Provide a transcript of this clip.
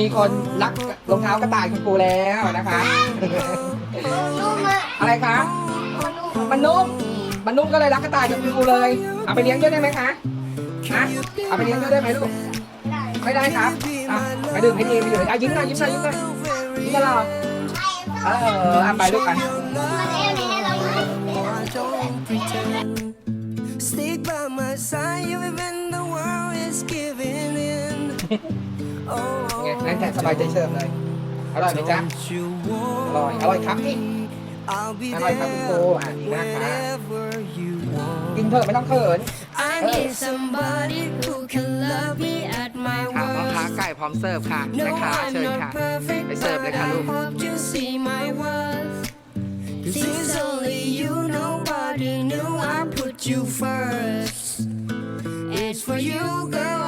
มีคนรักรองเท้ากระต่ายคุณครูแล้วนะคะ นุ่มอะอะไรคะมันนุ่ม มันนุ่มก็เลยรักกระต่ายกับคุณครูเลย เอาไปเลี้ยงด้วยได้ไหมคะฮะเอาไปเลี้ยงด้วยได้ไหมลูก ได้ไม่ได้ครับอะไปดื่มให้ดีไปดื่มให้อะยิ้มหน่อยยิ้มหน่อยยิ้มหน่อยยิ้มกับเราเออเอาไปลูกไป มันเองไม่ให้เราอยู่ Don't pretend. Stick by my side, even when the world is giving in. ไง Oh, งั้นแกสบายใจเชิญเลย อร่อยไหมจ๊ะ don't you อร่อย อร่อยครับนี่ I'll be อร่อยครับคุณครูอะดีมากค่ะ whenever you want. กินเถอะไม่ต้องเขิน I need somebody who can love me at my ค่ะพ่อค้า worst. ไก่พร้อมเสิร์ฟค่ะ No, แม่ค้า I'm เชิญ not ค่ะ perfect, ไปเสิร์ฟเลย but ค่ะ I ลูก hope you see my worth. Cause it's only you, nobody knew I put you first. It's for you, girl,